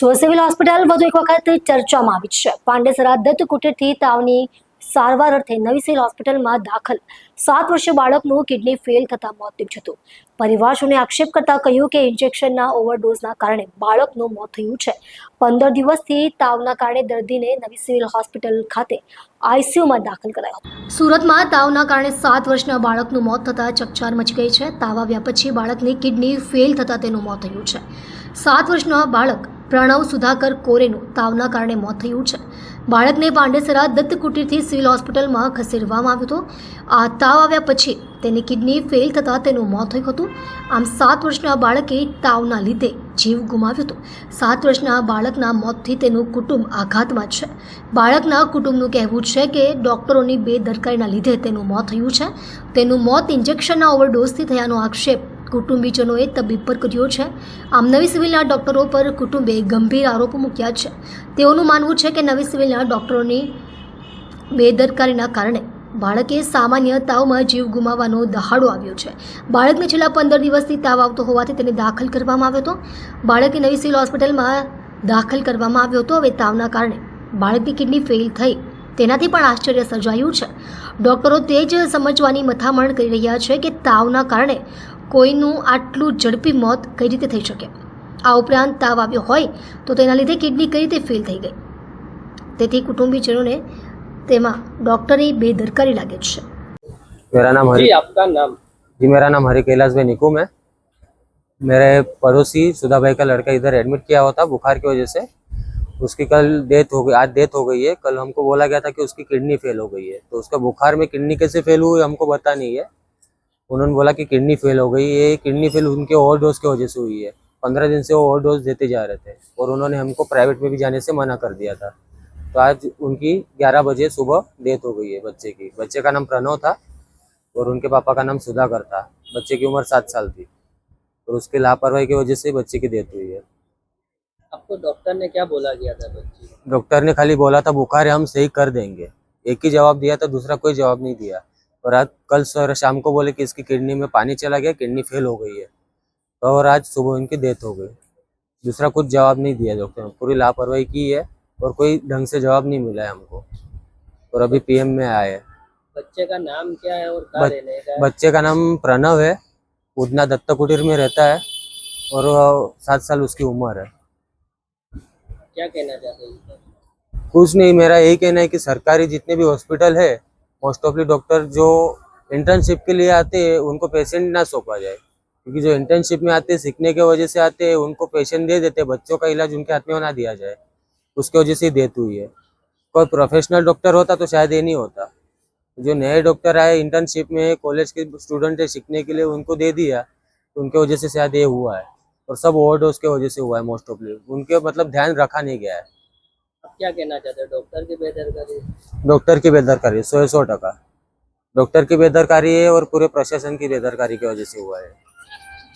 Civil hospital વધુ એક વખત ચર્ચામાં આવી છે પાંડેસરા દત્ત કુટીરથી તાવની સારવાર અર્થે નવી સિવિલ હોસ્પિટલમાં દાખલ સાત વર્ષીય બાળકનું કિડની ફેલ થતાં મોત નીપજ્યું હતું પરિવારજોને આક્ષેપ કરતા કહ્યું કે ઇન્જેક્શનના ઓવરડોઝના કારણે બાળકનું મોત થયું છે પંદર દિવસથી તાવના કારણે દર્દીને નવી સિવિલ હોસ્પિટલ ખાતે આઈસીયુમાં દાખલ કરાયો સુરતમાં તાવના કારણે સાત વર્ષના બાળકનું મોત થતાં ચકચાર મચી ગઈ છે તાવ આવ્યા પછી બાળકની કિડની ફેલ થતાં તેનું મોત થયું છે સાત વર્ષના બાળક પ્રણવ સુધાકર કોરેનું તાવના કારણે મોત થયું છે બાળકને પાંડેસરા દત્તકુટીરથી સિવિલ હોસ્પિટલમાં ખસેડવામાં આવ્યું હતું આ તાવ આવ્યા પછી તેની કિડની ફેલ થતાં તેનું મોત થયું હતું આમ સાત વર્ષના બાળકે તાવના લીધે જીવ ગુમાવ્યો હતો સાત વર્ષના બાળકના મોતથી તેનું કુટુંબ આઘાતમાં છે બાળકના કુટુંબનું કહેવું છે કે ડૉક્ટરોની બેદરકારીના લીધે તેનું મોત થયું છે તેનું મોત ઇન્જેક્શનના ઓવરડોઝથી થયાનો આક્ષેપ કુટુંબીજનોએ તબીબ પર કર્યો છે આમ નવી સિવિલના ડોક્ટરો પર કુટુંબે ગંભીર આરોપો મૂક્યા છે તેઓનું માનવું છે કે નવી સિવિલના ડોક્ટરોની બેદરકારીના કારણે બાળકે સામાન્ય તાવમાં જીવ ગુમાવવાનો દહાડો આવ્યો છે બાળકને છેલ્લા પંદર દિવસથી તાવ આવતો હોવાથી તેને દાખલ કરવામાં આવ્યો હતો બાળકે નવી સિવિલ હોસ્પિટલમાં દાખલ કરવામાં આવ્યો હતો હવે તાવના કારણે બાળકની કિડની ફેલ થઈ તેનાથી પણ આશ્ચર્ય સર્જાયું છે ડોક્ટરો તે જ સમજવાની મથામણ કરી રહ્યા છે કે તાવના કારણે કોઈનું આટલું જડપી મોત કઈ રીતે થઈ શકે આ ઉપરાંત તાવ આવ્યો હોય તો તેના લીધે કિડની કઈ રીતે ફેલ થઈ ગઈ તેથી કુટુંબીજનોને તેમાં ડોક્ટરે બેદરકારી લાગે છે મેરા નામ હરેજી આપકા નામ જી મેરા નામ હરેકેલાશભાઈ નીકોમ હે મેરે પડોશી સુધાભાઈ કા લડકા ઇધર એડમિટ કિયા હોતા બુખાર કે વજહ સે ઉસકે કલ ડેથ હો ગઈ આજ ડેથ હો ગઈ હે કલ હમકો બોલાયા ગયા થા કે ઉસકી કિડની ફેલ હો ગઈ હે તો ઉસકા બુખાર મે કિડની કસે ફેલ હુઈ હમકો બતા નહી હે उन्होंने बोला कि किडनी फेल हो गई ये किडनी फेल उनके ओवर डोज की वजह से हुई है पंद्रह दिन से वो ओवर डोज देते जा रहे थे और उन्होंने हमको प्राइवेट में भी जाने से मना कर दिया था तो आज उनकी ग्यारह बजे सुबह डेथ हो गई है बच्चे की बच्चे का नाम प्रणव था और उनके पापा का नाम सुधाकर था बच्चे की उम्र सात साल थी और उसके लापरवाही की वजह से बच्चे की डेथ हुई है आपको डॉक्टर ने क्या बोला गया था बच्चे डॉक्टर ने खाली बोला था बुखार है हम सही कर देंगे एक ही जवाब दिया था दूसरा कोई जवाब नहीं दिया और आज कल सर शाम को बोले कि इसकी किडनी में पानी चला गया किडनी फेल हो गई है तो और आज सुबह उनकी डेथ हो गई दूसरा कुछ जवाब नहीं दिया डॉक्टर ने पूरी लापरवाही की है और कोई ढंग से जवाब नहीं मिला है हमको और अभी पीएम में आए हैं बच्चे का नाम क्या है और बच, रहने का है? बच्चे का नाम प्रणव है उदना दत्तकुटीर कुटीर में रहता है और सात साल उसकी उम्र है क्या कहना चाहते हैं कुछ नहीं मेरा यही कहना है कि सरकारी जितने भी हॉस्पिटल है मोस्ट ऑफली डॉक्टर जो इंटर्नशिप के लिए आते हैं उनको पेशेंट ना सौंपा जाए क्योंकि जो इंटर्नशिप में आते हैं सीखने के वजह से आते हैं उनको पेशेंट दे देते बच्चों का इलाज उनके हाथ में ना दिया जाए उसके वजह से देती हुई है कोई प्रोफेशनल डॉक्टर होता तो शायद ये नहीं होता जो नए डॉक्टर आए इंटर्नशिप में कॉलेज के स्टूडेंट है सीखने के लिए उनको दे दिया तो उनके वजह से शायद ये हुआ है और सब ओवर डोज के वजह से हुआ है मोस्ट ऑफली उनके मतलब ध्यान रखा नहीं गया है क्या कहना चाहते हो डॉक्टर की बेदरकारी डॉक्टर की बेदरकारी सोए सौ टका डॉक्टर की बेदरकारी है और पूरे प्रशासन की बेदरकारी की वजह से हुआ है